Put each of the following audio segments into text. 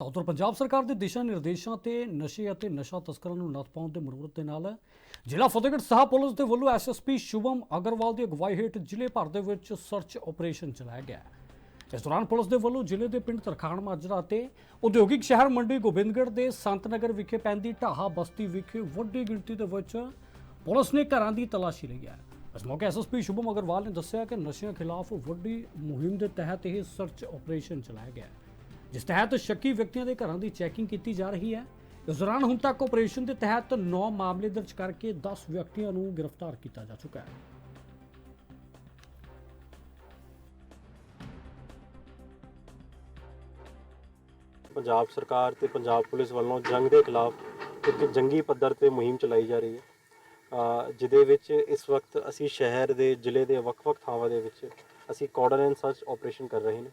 ਤਾਂ ਉੱਧਰ ਪੰਜਾਬ ਸਰਕਾਰ ਦੇ ਦਿਸ਼ਾ ਨਿਰਦੇਸ਼ਾਂ ਤੇ ਨਸ਼ੇ ਅਤੇ ਨਸ਼ਾ ਤਸਕਰਾਂ ਨੂੰ ਨੱਥ ਪਾਉਣ ਦੇ ਮਨੋਰਥ ਦੇ ਨਾਲ ਜ਼ਿਲ੍ਹਾ ਫਤਿਹਗੜ੍ਹ ਸਾਹਿਬ ਪੁਲਿਸ ਦੇ ਵੱਲੋਂ ਐਸਐਸਪੀ ਸ਼ੁਭਮ ਅਗਰਵਾਲ ਦੀ ਅਗਵਾਈ ਹੇਠ ਜ਼ਿਲ੍ਹੇ ਭਰ ਦੇ ਵਿੱਚ ਸਰਚ ਆਪਰੇਸ਼ਨ ਚਲਾਇਆ ਗਿਆ ਇਸ ਦੌਰਾਨ ਪੁਲਿਸ ਦੇ ਵੱਲੋਂ ਜ਼ਿਲ੍ਹੇ ਦੇ ਪਿੰਡ ਤਰਖਾਣ ਮਾਜਰਾ ਤੇ ਉਦਯੋਗਿਕ ਸ਼ਹਿਰ ਮੰਡੀ ਗੋਬਿੰਦਗੜ੍ਹ ਦੇ ਸੰਤਨਗਰ ਵਿਖੇ ਪੈਂਦੀ ਢਾਹਾ ਬਸਤੀ ਵਿਖੇ ਵੱਡੀ ਗਿਣਤੀ ਦੇ ਵਿੱਚ ਪੁਲਿਸ ਨੇ ਘਰਾਂ ਦੀ ਤਲਾਸ਼ੀ ਲਈ ਹੈ। ਇਸ ਮੌਕੇ ਐਸਐਸਪੀ ਸ਼ੁਭਮ ਅਗਰਵਾਲ ਨੇ ਦੱਸਿਆ ਕਿ ਨਸ਼ਿਆਂ ਖਿਲਾਫ ਵੱਡੀ ਮੁਹਿੰਮ ਦੇ ਤਹਿਤ ਇਹ ਸਰਚ ਆਪਰੇਸ਼ਨ ਚਲਾਇਆ ਗਿਆ ਹੈ। ਜਿਸ ਤਹਿਤ ਸ਼ੱਕੀ ਵਿਅਕਤੀਆਂ ਦੇ ਘਰਾਂ ਦੀ ਚੈਕਿੰਗ ਕੀਤੀ ਜਾ ਰਹੀ ਹੈ। ਇਸ ਦੌਰਾਨ ਹੁਣ ਤੱਕ ਆਪਰੇਸ਼ਨ ਦੇ ਤਹਿਤ 9 ਮਾਮਲੇ ਦਰਜ ਕਰਕੇ 10 ਵਿਅਕਤੀਆਂ ਨੂੰ ਗ੍ਰਿਫਤਾਰ ਕੀਤਾ ਜਾ ਚੁੱਕਾ ਹੈ। ਪੰਜਾਬ ਸਰਕਾਰ ਤੇ ਪੰਜਾਬ ਪੁਲਿਸ ਵੱਲੋਂ ਜੰਗ ਦੇ ਖਿਲਾਫ ਇੱਕ ਜੰਗੀ ਪੱਧਰ ਤੇ ਮੁਹਿੰਮ ਚਲਾਈ ਜਾ ਰਹੀ ਹੈ। ਅ, ਜਿਹਦੇ ਵਿੱਚ ਇਸ ਵਕਤ ਅਸੀਂ ਸ਼ਹਿਰ ਦੇ ਜ਼ਿਲ੍ਹੇ ਦੇ ਵੱਖ-ਵੱਖ ਥਾਵਾਂ ਦੇ ਵਿੱਚ ਅਸੀਂ ਕਾਰਡਨ ਐਂਡ ਸਰਚ ਆਪਰੇਸ਼ਨ ਕਰ ਰਹੇ ਨੇ।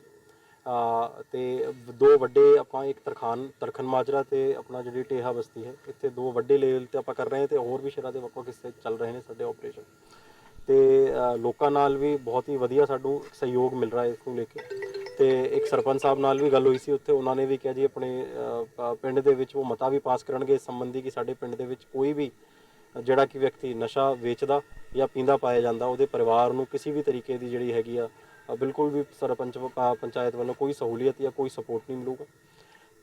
ਤੇ ਦੋ ਵੱਡੇ ਆਪਾਂ ਇੱਕ ਤਰਖਾਨ ਤਰਖਨ ਮਾਜਰਾ ਤੇ ਆਪਣਾ ਜਿਹੜੀ ਟੇਹਾ ਬਸਤੀ ਹੈ, ਇੱਥੇ ਦੋ ਵੱਡੇ ਲੈਵਲ ਤੇ ਆਪਾਂ ਕਰ ਰਹੇ ਹਾਂ ਤੇ ਹੋਰ ਵੀ ਸ਼ਹਿਰਾਂ ਦੇ ਵੱਖ-ਵੱਖ ਹਿੱਸੇ ਚੱਲ ਰਹੇ ਨੇ ਸਾਡੇ ਆਪਰੇਸ਼ਨ ਤੇ ਲੋਕਾਂ ਨਾਲ ਵੀ ਬਹੁਤ ਹੀ ਵਧੀਆ ਸਾਨੂੰ ਸਹਿਯੋਗ ਮਿਲ ਰਿਹਾ ਹੈ ਇਸ ਨੂੰ ਲੈ ਕੇ। ਤੇ ਇੱਕ ਸਰਪੰਚ ਸਾਹਿਬ ਨਾਲ ਵੀ ਗੱਲ ਹੋਈ ਸੀ, ਉੱਥੇ ਉਹਨਾਂ ਨੇ ਵੀ ਕਿਹਾ ਜੀ ਆਪਣੇ ਪਿੰਡ ਦੇ ਵਿੱਚ ਉਹ ਮਤਾ ਵੀ ਪਾਸ ਕਰਨਗੇ, ਇਸ ਸੰਬੰਧੀ ਕਿ ਸਾਡੇ ਪਿੰਡ ਦੇ ਵਿੱਚ ਕੋਈ ਵੀ ਜਿਹੜਾ ਕਿ ਵਿਅਕਤੀ ਨਸ਼ਾ ਵੇਚਦਾ ਜਾਂ ਪੀਂਦਾ ਪਾਇਆ ਜਾਂਦਾ, ਉਹਦੇ ਪਰਿਵਾਰ ਨੂੰ ਕਿਸੇ ਵੀ ਤਰੀਕੇ ਦੀ ਜਿਹੜੀ ਹੈਗੀ ਆ ਅ, ਬਿਲਕੁਲ ਵੀ ਸਰਪੰਚ ਪ- ਪੰਚਾਇਤ ਵੱਲੋਂ ਕੋਈ ਸਹੂਲੀਅਤ ਜਾਂ ਕੋਈ ਸਪੋਰਟ ਨਹੀਂ ਮਿਲੂਗਾ।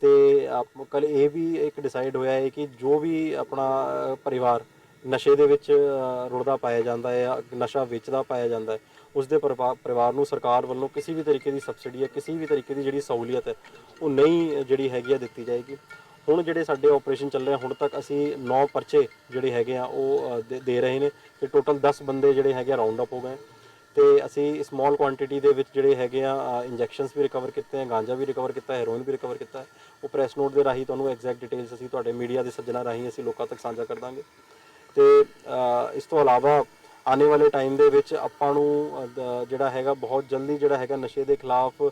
ਤੇ ਕੱਲ ਇਹ ਵੀ ਇੱਕ ਡਿਸਾਈਡ ਹੋਇਆ ਹੈ ਕਿ ਜੋ ਵੀ ਆਪਣਾ ਅ, ਪਰਿਵਾਰ ਨਸ਼ੇ ਦੇ ਵਿੱਚ ਅ, ਰੁੜਦਾ ਪਾਇਆ ਜਾਂਦਾ ਹੈ ਜਾਂ ਨਸ਼ਾ ਵੇਚਦਾ ਪਾਇਆ ਜਾਂਦਾ ਹੈ ਉਸ ਦੇ ਪਰਿਵਾ- ਪਰਿਵਾਰ ਨੂੰ ਸਰਕਾਰ ਵੱਲੋਂ ਕਿਸੇ ਵੀ ਤਰੀਕੇ ਦੀ ਸਬਸਿਡੀ ਜਾਂ ਕਿਸੇ ਵੀ ਤਰੀਕੇ ਦੀ ਜਿਹੜੀ ਸਹੂਲੀਅਤ ਹੈ ਉਹ ਨਹੀਂ ਜਿਹੜੀ ਹੈਗੀ ਆ ਦਿੱਤੀ ਜਾਏਗੀ। ਹੁਣ ਜਿਹੜੇ ਸਾਡੇ ਆਪਰੇਸ਼ਨ ਚੱਲ ਰਹੇ ਆ, ਹੁਣ ਤੱਕ ਅਸੀਂ 9 ਪਰਚੇ ਜਿਹੜੇ ਹੈਗੇ ਆ ਉਹ ਅ, ਦੇ- ਦੇ ਰਹੇ ਨੇ ਤੇ ਟੋਟਲ 10 ਬੰਦੇ ਜਿਹੜੇ ਹੈਗੇ ਰਾਉਂਡ ਅਪ ਹੋ ਗਏ। ਤੇ ਅਸੀਂ ਸਮਾਲ ਕੁਆਂਟੀਟੀ ਦੇ ਵਿੱਚ ਜਿਹੜੇ ਹੈਗੇ ਆ ਇੰਜੈਕਸ਼ਨਸ ਵੀ ਰਿਕਵਰ ਕੀਤੇ ਆ, ਗਾਂਜਾ ਵੀ ਰਿਕਵਰ ਕੀਤਾ ਹੈਰੋਇਨ ਵੀ ਰਿਕਵਰ ਕੀਤਾ ਉਹ ਪ੍ਰੈਸ ਨੋਟ ਦੇ ਰਾਹੀਂ ਤੁਹਾਨੂੰ ਐਗਜ਼ੈਕਟ ਡਿਟੇਲਸ ਅਸੀਂ ਤੁਹਾਡੇ ਮੀਡੀਆ ਦੇ ਸੱਜਣਾ ਰਾਹੀਂ ਅਸੀਂ ਲੋਕਾਂ ਤੱਕ ਸਾਂਝਾ ਕਰ ਦਾਂਗੇ। ਤੇ ਇਸ ਤੋਂ ਇਲਾਵਾ ਆਉਣੇ ਵਾਲੇ ਟਾਈਮ ਦੇ ਵਿੱਚ ਆਪਾਂ ਨੂੰ ਜਿਹੜਾ ਹੈਗਾ ਬਹੁਤ ਜਲਦੀ ਜਿਹੜਾ ਹੈਗਾ ਨਸ਼ੇ ਦੇ ਖਿਲਾਫ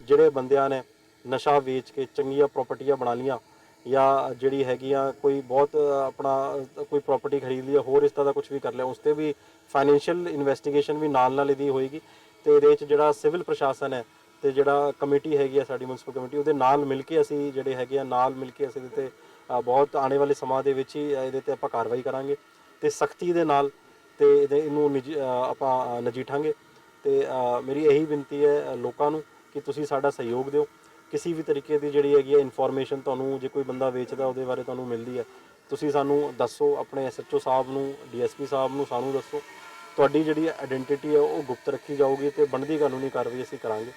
ਜਿਹੜੇ ਬੰਦਿਆਂ ਨੇ ਨਸ਼ਾ ਵੇਚ ਕੇ ਚੰਗੀਆਂ ਪ੍ਰਾਪਰਟੀਆਂ ਬਣਾ ਲੀਆਂ ਜਾਂ ਜਿਹੜੀ ਹੈਗੀ ਆ ਕੋਈ ਬਹੁਤ ਆਪਣਾ ਕੋਈ ਪ੍ਰਾਪਰਟੀ ਖਰੀਦ ਲਈ ਆ, ਹੋਰ ਇਸ ਤਰ੍ਹਾਂ ਦਾ ਕੁਝ ਵੀ ਕਰ ਲਿਆ ਉਸ ਤੇ ਵੀ ਫਾਈਨੈਂਸ਼ੀਅਲ ਇਨਵੈਸਟੀਗੇਸ਼ਨ ਵੀ ਨਾਲ ਨਾਲ ਇਹਦੀ ਹੋਏਗੀ। ਤੇ ਇਹਦੇ ਵਿੱਚ ਜਿਹੜਾ ਸਿਵਲ ਪ੍ਰਸ਼ਾਸਨ ਹੈ ਤੇ ਜਿਹੜਾ ਕਮੇਟੀ ਹੈਗੀ ਆ ਸਾਡੀ ਮਿਊਨਿਸਪਲ ਕਮੇਟੀ ਉਹਦੇ ਨਾਲ ਮਿਲ ਕੇ ਅਸੀਂ ਜਿਹੜੇ ਹੈਗੇ ਆ ਨਾਲ ਮਿਲ ਕੇ ਅਸੀਂ ਇਹਦੇ ਤੇ ਬਹੁਤ ਆਉਣੇ ਵਾਲੇ ਸਮਾਂ ਦੇ ਵਿੱਚ ਹੀ ਇਹਦੇ ਤੇ ਆਪਾਂ ਕਾਰਵਾਈ ਕਰਾਂਗੇ ਤੇ ਸਖਤੀ ਦੇ ਨਾਲ ਤੇ ਇਹਦੇ ਇਹਨੂੰ ਨਿਜ- ਆਪਾਂ ਨਜੀਠਾਂਗੇ ਨਜਿੱਠਾਂਗੇ। ਤੇ ਮੇਰੀ ਇਹੀ ਬੇਨਤੀ ਹੈ ਲੋਕਾਂ ਨੂੰ ਕਿ ਤੁਸੀਂ ਸਾਡਾ ਸਹਿਯੋਗ ਦਿਓ। ਕਿਸੇ ਵੀ ਤਰੀਕੇ ਦੀ ਜਿਹੜੀ ਹੈਗੀ ਹੈ ਇਨਫੋਰਮੇਸ਼ਨ ਤੁਹਾਨੂੰ ਜੇ ਕੋਈ ਬੰਦਾ ਵੇਚਦਾ, ਉਹਦੇ ਬਾਰੇ ਤੁਹਾਨੂੰ ਮਿਲਦੀ ਹੈ। ਤੁਸੀਂ ਸਾਨੂੰ ਦੱਸੋ, ਆਪਣੇ ਐਸਐਚਓ ਸਾਹਿਬ ਨੂੰ ਡੀਐਸਪੀ ਸਾਹਿਬ ਨੂੰ ਸਾਨੂੰ ਦੱਸੋ। ਤੁਹਾਡੀ ਜਿਹੜੀ ਆਇਡੈਂਟੀਟੀ ਹੈ, ਉਹ ਗੁਪਤ ਰੱਖੀ ਜਾਊਗੀ ਤੇ ਬਣਦੀ ਕਾਨੂੰਨੀ ਕਾਰਵਾਈ ਅਸੀਂ ਕਰਾਂਗੇ।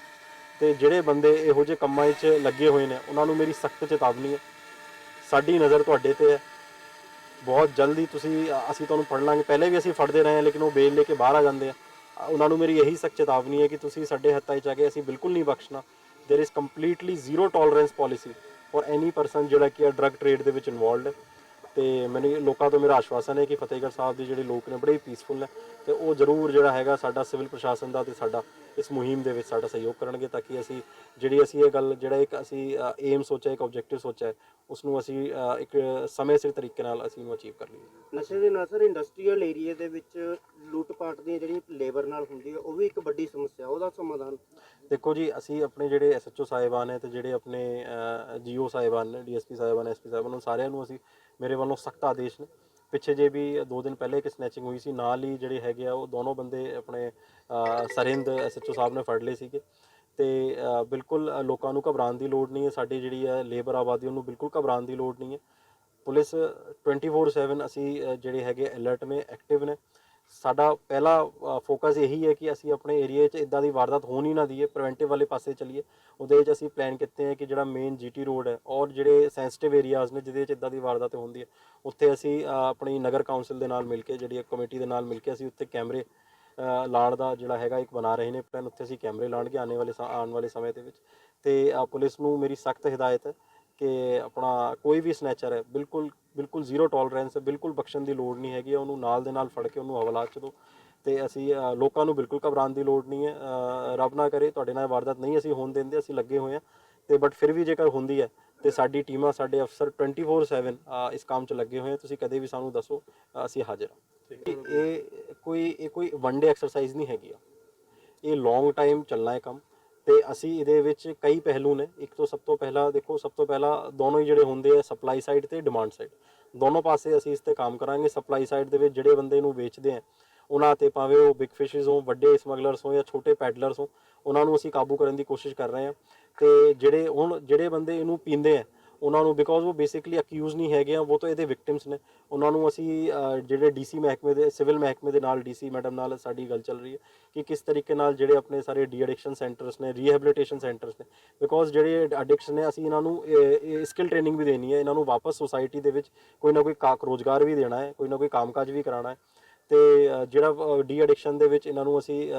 ਤੇ ਜਿਹੜੇ ਬੰਦੇ ਇਹੋ ਜਿਹੇ ਕੰਮਾਂ 'ਚ ਲੱਗੇ ਹੋਏ ਨੇ, ਉਹਨਾਂ ਨੂੰ ਮੇਰੀ ਸਖਤ ਚੇਤਾਵਨੀ ਹੈ। ਸਾਡੀ ਨਜ਼ਰ ਤੁਹਾਡੇ ਤੇ ਹੈ। ਬਹੁਤ ਜਲਦੀ ਤੁਸੀਂ, ਅਸੀਂ ਤੁਹਾਨੂੰ ਫੜ ਲਾਂਗੇ। ਪਹਿਲੇ ਵੀ ਅਸੀਂ ਫੜਦੇ ਰਹੇ ਹਾਂ, ਲੇਕਿਨ ਉਹ ਬੇਲ ਲੈ ਕੇ ਬਾਹਰ ਆ ਜਾਂਦੇ ਆ। ਉਹਨਾਂ ਨੂੰ ਮੇਰੀ ਇਹੀ ਸਖਤ ਚੇਤਾਵਨੀ ਹੈ ਕਿ ਤੁਸੀਂ ਸਾਡੇ ਹੱਥਾਂ 'ਚ ਆ ਕੇ ਅਸੀਂ ਬਿਲਕੁਲ ਨਹੀਂ ਬਖਸ਼ਣਾ। There is completely zero tolerance policy for any person ਜਿਹੜਾ ਕਿ ਆ ਡਰੱਗ ਟ੍ਰੇਡ ਦੇ ਵਿੱਚ ਇਨਵੋਲਵਡ ਹੈ। ਤੇ ਮੈਨੂੰ ਲੋਕਾਂ ਤੋਂ ਮੇਰਾ ਆਸ਼ਵਾਸਨ ਹੈ ਕਿ ਫਤਿਹਗੜ੍ਹ ਸਾਹਿਬ ਦੇ ਜਿਹੜੇ ਲੋਕ ਨੇ ਬੜੇ ਪੀਸਫੁਲ ਨੇ ਤੇ ਉਹ ਜ਼ਰੂਰ ਜਿਹੜਾ ਹੈਗਾ ਸਾਡਾ ਸਿਵਲ ਪ੍ਰਸ਼ਾਸਨ ਦਾ ਤੇ ਸਾਡਾ ਇਸ ਮੁਹਿੰਮ ਦੇ ਵਿੱਚ ਸਾਡਾ ਸਹਿਯੋਗ ਕਰਨਗੇ ਤਾਂ ਕਿ ਅਸੀਂ ਜਿਹੜੀ ਅਸੀਂ ਇਹ ਗੱਲ ਜਿਹੜਾ ਇੱਕ ਅਸੀਂ ਏਮ ਸੋਚਿਆ ਇੱਕ ਆਬਜੈਕਟਿਵ ਸੋਚਿਆ ਉਸ ਨੂੰ ਅਸੀਂ ਇੱਕ ਸਮੇਂ ਸਿਰ ਤਰੀਕੇ ਨਾਲ ਅਸੀਂ ਨੂੰ ਅਚੀਵ ਕਰ ਲਈਏ ਨਸ਼ੇ ਦੇ ਨਾਲ ਸਰ ਇੰਡਸਟਰੀਅਲ ਏਰੀਆ ਦੇ ਵਿੱਚ ਲੁੱਟ ਪਾਟ ਦੀਆਂ ਜਿਹੜੀ ਲੇਬਰ ਨਾਲ ਹੁੰਦੀ ਹੈ ਉਹ ਵੀ ਇੱਕ ਵੱਡੀ ਸਮੱਸਿਆ ਉਹਦਾ ਸਮਾਧਾਨ? ਦੇਖੋ ਜੀ ਅਸੀਂ ਆਪਣੇ ਜਿਹੜੇ ਐਸਐਚਓ ਸਾਹਿਬਾਨ ਹੈ ਤੇ ਜਿਹੜੇ ਆਪਣੇ ਜੀਓ ਸਾਹਿਬਾਨ ਨੇ ਡੀਐਸਪੀ ਸਾਹਿਬਾਨ ਐਸਪੀ ਸਾਹਿਬਾਨ ਨੂੰ ਸਾਰਿਆਂ ਨੂੰ ਅਸੀਂ ਮੇਰੇ ਵੱਲੋਂ ਸਖਤ ਆਦੇਸ਼ ਨੇ। ਪਿੱਛੇ ਜੇ ਵੀ ਦੋ ਦਿਨ ਪਹਿਲੇ ਇੱਕ ਸਨੈਚਿੰਗ ਹੋਈ ਸੀ ਨਾਲ ਹੀ ਜਿਹੜੇ ਹੈਗੇ ਆ ਉਹ ਦੋਨੋਂ ਬੰਦੇ ਆਪਣੇ ਅ, ਸਰਿੰਦ ਐਸਐਚਓ ਸਾਹਿਬ ਨੇ ਫੜ ਲਏ ਸੀਗੇ। ਤੇ ਬਿਲਕੁਲ ਲੋਕਾਂ ਨੂੰ ਘਬਰਾਉਣ ਦੀ ਲੋੜ ਨਹੀਂ ਹੈ। ਸਾਡੀ ਜਿਹੜੀ ਹੈ ਲੇਬਰ ਆਬਾਦੀ ਉਹਨੂੰ ਬਿਲਕੁਲ ਘਬਰਾਉਣ ਦੀ ਲੋੜ ਨਹੀਂ ਹੈ। ਪੁਲਿਸ 24/7 ਅਸੀਂ ਜਿਹੜੇ ਹੈਗੇ ਅਲਰਟ ਨੇ ਐਕਟਿਵ ਨੇ। ਸਾਡਾ ਪਹਿਲਾ ਫੋਕਸ ਇਹੀ ਹੈ ਕਿ ਅਸੀਂ ਆਪਣੇ ਏਰੀਆ 'ਚ ਇਦਾਂ ਦੀ ਵਾਰਦਾਤ ਹੋਣ ਹੀ ਨਾ ਦਈਏ ਪ੍ਰੀਵੈਂਟਿਵ ਵਾਲੇ ਪਾਸੇ ਚਲੀਏ। ਉਹਦੇ ਵਿੱਚ ਅਸੀਂ ਪਲਾਨ ਕੀਤੇ ਹੈ ਕਿ ਜਿਹੜਾ ਮੇਨ ਜੀਟੀ ਰੋਡ ਹੈ ਔਰ ਜਿਹੜੇ ਸੈਂਸਿਟਿਵ ਏਰੀਆਜ਼ ਨੇ ਜਿਹਦੇ ਵਿੱਚ ਇਦਾਂ ਦੀ ਵਾਰਦਾਤ ਹੁੰਦੀ ਹੈ ਉੱਥੇ ਅਸੀਂ ਆਪਣੀ ਨਗਰ ਕੌਂਸਲ ਦੇ ਨਾਲ ਮਿਲ ਕੇ ਜਿਹੜੀ ਇੱਕ ਕਮੇਟੀ ਦੇ ਨਾਲ ਮਿਲ ਕੇ ਅਸੀਂ ਉੱਥੇ ਕੈਮਰੇ ਅ, ਲਾਉਣ ਦਾ ਜਿਹੜਾ ਹੈਗਾ ਇੱਕ ਬਣਾ ਰਹੇ ਨੇ ਪਲਾਨ ਉੱਥੇ ਅਸੀਂ ਕੈਮਰੇ ਲਾਉਣਗੇ ਆਉਣ ਵਾਲੇ ਸਾ- ਆਉਣ ਵਾਲੇ ਸਮੇਂ ਦੇ ਵਿੱਚ। ਤੇ ਪੁਲਿਸ ਨੂੰ ਮੇਰੀ ਸਖਤ ਹਦਾਇਤ ਹੈ ਕਿ ਆਪਣਾ ਕੋਈ ਵੀ ਸਨੈਚਰ ਹੈ ਬਿਲਕੁਲ ਬਿਲਕੁਲ ਜ਼ੀਰੋ ਟੋਲਰੈਂਸ ਹੈ ਬਿਲਕੁਲ ਬਖਸ਼ਣ ਦੀ ਲੋੜ ਨਹੀਂ ਹੈਗੀ ਉਹਨੂੰ ਨਾਲ ਦੇ ਨਾਲ ਫੜ ਕੇ ਉਹਨੂੰ ਹਵਾਲਾਤ ਚ ਦਿਓ ਤੇ ਅਸੀਂ ਲੋਕਾਂ ਨੂੰ ਬਿਲਕੁਲ ਘਬਰਾਉਣ ਦੀ ਲੋੜ ਨਹੀਂ ਹੈ ਰੱਬ ਨਾ ਕਰੇ ਤੁਹਾਡੇ ਨਾਲ ਵਾਰਦਾਤ ਨਹੀਂ ਅਸੀਂ ਹੋਣ ਦਿੰਦੇ ਅਸੀਂ ਲੱਗੇ ਹੋਏ ਹਾਂ। ਤੇ ਬਟ ਫਿਰ ਵੀ ਜੇਕਰ ਹੁੰਦੀ ਹੈ ਤੇ ਸਾਡੀ ਟੀਮਾਂ ਸਾਡੇ ਅਫਸਰ 24/7 ਅ, ਇਸ ਕੰਮ 'ਚ ਲੱਗੇ ਹੋਏ ਆ ਤੁਸੀਂ ਕਦੇ ਵੀ ਸਾਨੂੰ ਦੱਸੋ ਅਸੀਂ ਹਾਜ਼ਰ ਹਾਂ। ਇਹ- ਇਹ ਕੋਈ ਇਹ ਕੋਈ ਵਨ ਡੇ ਐਕਸਰਸਾਈਜ਼ ਨਹੀਂ ਹੈਗੀ ਆ। ਇਹ ਲੌਂਗ ਟਾਈਮ ਚੱਲਣਾ ਹੈ ਕੰਮ। ਤੇ ਅਸੀਂ ਇਹਦੇ ਵਿੱਚ ਕਈ ਪਹਿਲੂ ਨੇ। ਇੱਕ ਤੋਂ ਸਭ ਤੋਂ ਪਹਿਲਾਂ ਦੇਖੋ, ਸਭ ਤੋਂ ਪਹਿਲਾਂ ਦੋਨੋਂ ਹੀ ਜਿਹੜੇ ਹੁੰਦੇ ਆ ਸਪਲਾਈ ਸਾਈਡ ਤੇ ਡਿਮਾਂਡ ਸਾਈਡ ਦੋਨੋਂ ਪਾਸੇ ਅਸੀਂ ਇਸ ਤੇ ਕੰਮ ਕਰਾਂਗੇ। ਸਪਲਾਈ ਸਾਈਡ ਦੇ ਵਿੱਚ ਜਿਹੜੇ ਬੰਦੇ ਇਹਨੂੰ ਵੇਚਦੇ ਆ, ਉਹਨਾਂ ਤੇ ਭਾਵੇਂ ਉਹ ਬਿਗ ਫਿਸ਼ਸ ਹੋਣ, ਵੱਡੇ ਸਮਗਲਰਸ ਹੋਣ ਜਾਂ ਛੋਟੇ ਪੈਡਲਰਸ ਹੋਣ, ਉਹਨਾਂ ਨੂੰ ਅਸੀਂ ਕਾਬੂ ਕਰਨ ਦੀ ਕੋਸ਼ਿਸ਼ ਕਰ ਰਹੇ ਹਾਂ ਤੇ ਜਿਹੜੇ ਹੁਣ, ਜਿਹੜੇ ਬੰਦੇ ਇਹਨੂੰ ਪੀਂਦੇ ਆ ਉਹਨਾਂ ਨੂੰ ਬਿਕੋਜ਼ ਉਹ ਬੇਸਿਕਲੀ ਅਕਿਊਜ਼ ਨਹੀਂ ਹੈਗੇ ਆ ਉਹ ਤਾਂ ਇਹਦੇ ਵਿਕਟਿਮਸ ਨੇ। ਉਹਨਾਂ ਨੂੰ ਅਸੀਂ ਅਹ, ਜਿਹੜੇ ਡੀਸੀ ਮਹਿਕਮੇ ਦੇ ਸਿਵਲ ਮਹਿਕਮੇ ਦੇ ਨਾਲ ਡੀਸੀ ਮੈਡਮ ਨਾਲ ਸਾਡੀ ਗੱਲ ਚੱਲ ਰਹੀ ਹੈ ਕਿ ਕਿਸ ਤਰੀਕੇ ਨਾਲ ਜਿਹੜੇ ਆਪਣੇ ਸਾਰੇ ਡੀ ਐਡਿਕਸ਼ਨ ਸੈਂਟਰਸ ਨੇ ਰੀਹੈਬਿਲਿਟੇਸ਼ਨ ਸੈਂਟਰਸ ਨੇ। ਬਿਕੋਜ਼ ਜਿਹੜੇ ਐਡਿਕਸ਼ਨ ਨੇ ਅਸੀਂ ਇਹਨਾਂ ਨੂੰ ਸਕਿੱਲ ਟ੍ਰੇਨਿੰਗ ਵੀ ਦੇਣੀ ਹੈ। ਇਹਨਾਂ ਨੂੰ ਵਾਪਸ ਸੋਸਾਇਟੀ ਦੇ ਵਿੱਚ ਕੋਈ ਨਾ ਕੋਈ ਕਾਕ ਰੋਜ਼ਗਾਰ ਵੀ ਦੇਣਾ ਹੈ ਕੋਈ ਨਾ ਕੋਈ ਕੰਮਕਾਜ ਵੀ ਕਰਾਉਣਾ ਹੈ। ਤੇ ਜਿਹੜਾ ਡੀ ਐਡਿਕਸ਼ਨ ਦੇ ਵਿੱਚ ਇਹਨਾਂ ਨੂੰ ਅਸੀਂ